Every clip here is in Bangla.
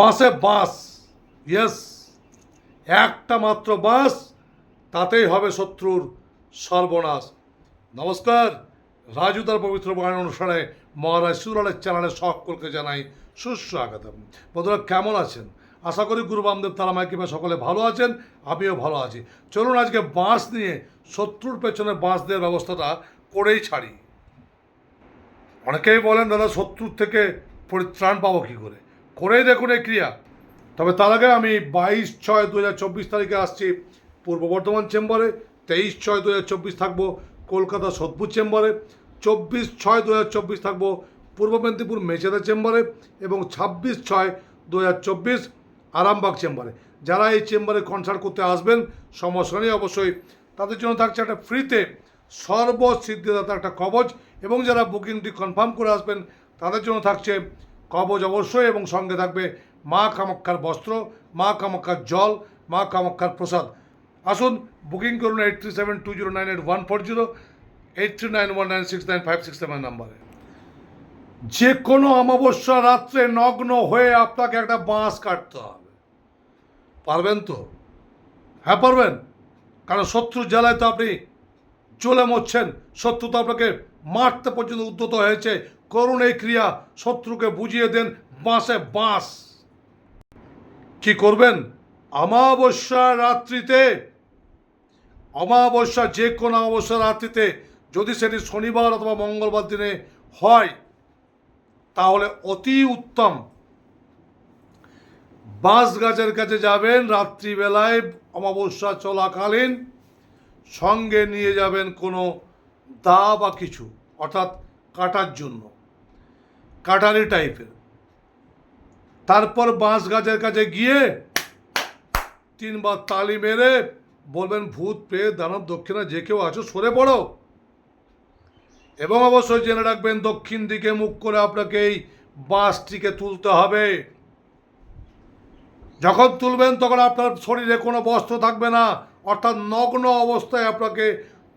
বাঁশে বাস ইয়েস একটা মাত্র বাস, তাতেই হবে শত্রুর সর্বনাশ। নমস্কার রাজুদার পবিত্র বায়ন অনুসারে মহারাজ সুরালের চ্যানেলে সকলকে জানাই সুস্বাগতম। বন্ধুরা, কেমন আছেন? আশা করি গুরু বামদেব তারামায় কিংবা সকলে ভালো আছেন, আমিও ভালো আছি। চলুন আজকে বাঁশ নিয়ে, শত্রুর পেছনে বাঁশ দেওয়ার ব্যবস্থাটা করেই ছাড়ি। অনেকেই বলেন, দাদা, শত্রুর থেকে পরিত্রাণ পাবো কী করে? করেই দেখুন এই ক্রিয়া। তবে তার আগে আমি বাইশ ছয় দু হাজার চব্বিশ তারিখে আসছি পূর্ব বর্ধমান চেম্বারে, তেইশ ছয় দু থাকব কলকাতা সোদপুর চেম্বারে, চব্বিশ ছয় দু হাজার চব্বিশ থাকব পূর্ব মেদিনীপুর মেচেদা চেম্বারে এবং ছাব্বিশ ছয় দু হাজার চব্বিশ আরামবাগ চেম্বারে। যারা এই চেম্বারে কনসার্ট করতে আসবেন সমস্যা নেই অবশ্যই তাদের জন্য থাকছে একটা ফ্রিতে সর্বসিদ্ধিদাতা একটা কবচ এবং যারা বুকিংটি কনফার্ম করে আসবেন, তাদের জন্য থাকছে কবচ অবশ্যই এবং সঙ্গে থাকবে মা কামাক্ষার বস্ত্র, মা কামাক্ষার জল, মা কামাক্ষার প্রসাদ। আসুন বুকিং করুন eight three seven two zero nine eight one four zero eight three nine one nine six nine five six seven নাম্বারে। যে কোনো অমাবস্যা রাত্রে নগ্ন হয়ে আপনাকে একটা বাঁশ কাটতে হবে। পারবেন তো? হ্যাঁ পারবেন। কারণ শত্রু জেলায় তো আপনি চলে মরছেন। শত্রু তো আপনাকে মারতে পর্যন্ত উদ্যত হয়েছে। করুন এই ক্রিয়া শত্রুকে বুঝিয়ে দেন বাঁশে বাঁশ। কি করবেন? অমাবস্যা রাত্রিতে, অমাবস্যা যে কোনো অমাবস্যা রাত্রিতে যদি সেটি শনিবার অথবা মঙ্গলবার দিনে হয়, তাহলে অতি উত্তম। বাঁশ গাছের কাছে যাবেন, রাত্রিবেলায় অমাবস্যা চলাকালীন সঙ্গে নিয়ে যাবেন কোনো দা বা কিছু, অর্থাৎ কাটার জন্য, কাটারি টাইপের। তারপর বাঁশ গাছের কাছে গিয়ে তিনবার তালি মেরে বলবেন, ভূত পেয়ে দানব, দক্ষিণা, যে কেউ আছো, সরে পড়ো। এবং অবশ্যই জেনে রাখবেন, দক্ষিণ দিকে মুখ করে আপনাকে এই বাঁশটিকে তুলতে হবে। যখন তুলবেন, তখন আপনার শরীরে কোনো বস্ত্র থাকবে না। অর্থাৎ নগ্ন অবস্থায় আপনাকে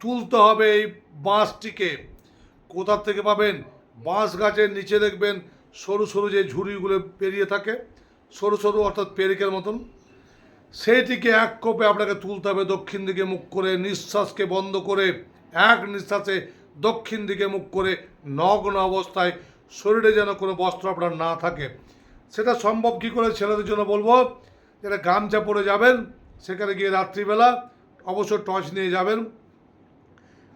তুলতে হবে এই বাঁশটিকে। কোথার থেকে পাবেন? বাঁশ গাছের নিচে দেখবেন সরু সরু যে ঝুড়িগুলো পেরিয়ে থাকে, সরু সরু অর্থাৎ পেরিকের মতন। সেইটিকে এক কোপে আপনাকে তুলতে হবে দক্ষিণ দিকে মুখ করে, নিঃশ্বাসকে বন্ধ করে, এক নিঃশ্বাসে দক্ষিণ দিকে মুখ করে নগ্ন অবস্থায় শরীরে যেন কোনো বস্ত্র আপনার না থাকে। সেটা সম্ভব কী করে? ছেলেদের জন্য বলব যেটা গামছা পরে যাবেন সেখানে গিয়ে রাত্রিবেলা অবশ্য টর্চ নিয়ে যাবেন।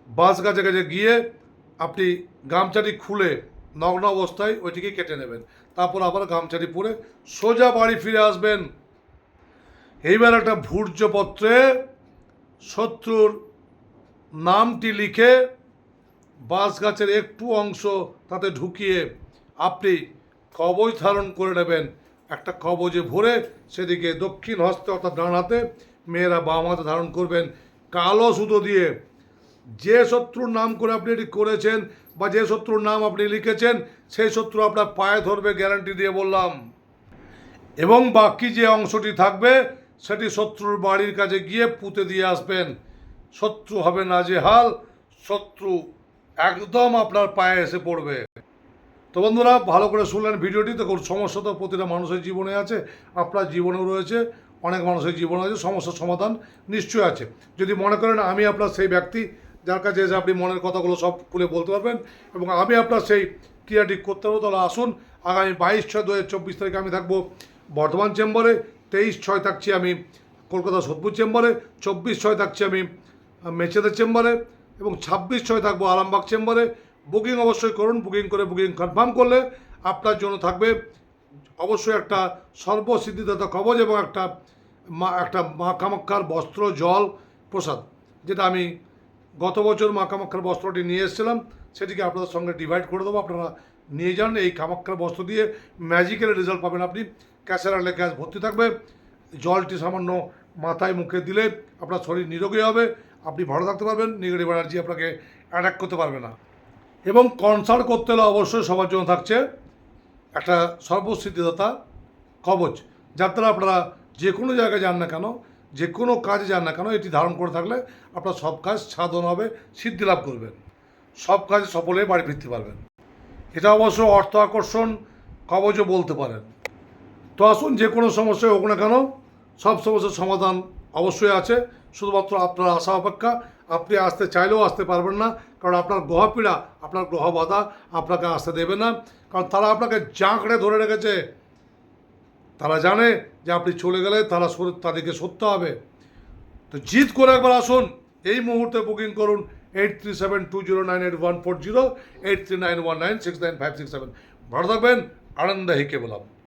বাস গাছে কাছে গিয়ে আপনি গামছাটি খুলে নগ্ন অবস্থায় ওইটিকে কেটে নেবেন। তারপর আবার গামছাটি পরে সোজা বাড়ি ফিরে আসবেন। এইবার একটা ভূর্যপত্রে শত্রুর নামটি লিখে বাঁশ গাছের একটু অংশ তাতে ঢুকিয়ে আপনি কবজ ধারণ করে নেবেন। একটা কবজে ভরে সেদিকে দক্ষিণ হস্তে অর্থাৎ ডান হাতে মেয়েরা বাম হাতে ধারণ করবেন। কালো সুতো দিয়ে যে শত্রুর নাম করে আপনি এটি করেছেন বা যে শত্রুর নাম আপনি লিখেছেন, সেই শত্রু আপনার পায়ে ধরবে, গ্যারান্টি দিয়ে বললাম। এবং বাকি যে অংশটি থাকবে, সেটি শত্রুর বাড়ির কাছে গিয়ে পুঁতে দিয়ে আসবেন। শত্রু হবে না যে হাল, শত্রু একদম আপনার পায়ে এসে পড়বে। তো বন্ধুরা, ভালো করে শুনলেন ভিডিওটি। তো সমস্যা তো প্রতিটা মানুষের জীবনে আছে, আপনার জীবনেও রয়েছে, অনেক মানুষের জীবনে আছে, সমস্যার সমাধান নিশ্চয়ই আছে। যদি মনে করেন আমি আপনার সেই ব্যক্তি, যার কাছে এসে আপনি মনের কথাগুলো সব খুলে বলতে পারবেন, এবং আমি আপনার সেই ক্রিয়াটি করতে পারব, তাহলে আসুন, আগামী বাইশ ছয় দু হাজার চব্বিশ তারিখে আমি থাকব বর্ধমান চেম্বারে, তেইশ ছয় থাকছি আমি কলকাতা সোদপুর চেম্বারে, চব্বিশ ছয় থাকছি আমি মেচেদের চেম্বারে, এবং ছাব্বিশ ছয় থাকব আরামবাগ চেম্বারে বুকিং অবশ্যই করুন, বুকিং করে বুকিং কনফার্ম করলে আপনার জন্য থাকবে অবশ্যই একটা সর্বসিদ্ধিদাতা কবচ এবং একটা মা একটা মা কামাক্ষার বস্ত্র, জল, প্রসাদ, যেটা আমি গত বছর মা কামাক্ষার বস্ত্রটি নিয়ে এসেছিলাম, সেটিকে আপনাদের সঙ্গে ডিভাইড করে দেবো। আপনারা নিয়ে যান এই কামাক্ষার বস্ত্র দিয়ে। ম্যাজিক্যাল রেজাল্ট পাবেন আপনি। ক্যাশের আনলে গ্যাস ভর্তি থাকবে। জলটি সামান্য মাথায় মুখে দিলে আপনার শরীর নিরোগী হবে। আপনি ভালো থাকতে পারবেন নেগেটিভ এনার্জি আপনাকে অ্যাটাক করতে পারবে না। এবং কনসাল্ট করতে হলে অবশ্যই সবার জন্য থাকছে একটা সর্বসিদ্ধিদাতা কবচ। যার দ্বারা আপনারা যে কোনো জায়গায় যান না কেন, যে কোনো কাজে যান না কেন, এটি ধারণ করে থাকলে আপনার সব কাজ সাধন হবে, সিদ্ধি লাভ করবেন। সব কাজে সফলে বাড়ি ফিরতে পারবেন। এটা অবশ্য অর্থ আকর্ষণ কবচও বলতে পারেন। তো আসুন যে কোনো সমস্যায় হোক না কেন, সব সমস্যার সমাধান অবশ্যই আছে। শুধুমাত্র আপনার আশা অপেক্ষা আপনি আসতে চাইলেও আসতে পারবেন না, কারণ আপনার গ্রহপীড়া আপনার গ্রহ বাধা, আপনাকে আসতে দেবে না। কারণ তারা আপনাকে জাঁকড়ে ধরে রেখেছে। তারা জানে যে আপনি চলে গেলে তারা তাদেরকে সরতে হবে। তো জিত করে একবার আসুন, এই মুহূর্তে বুকিং করুন eight three seven two zero nine eight one four zero eight three nine one nine six nine five six seven ভালো থাকবেন, আনন্দ হিকে বললাম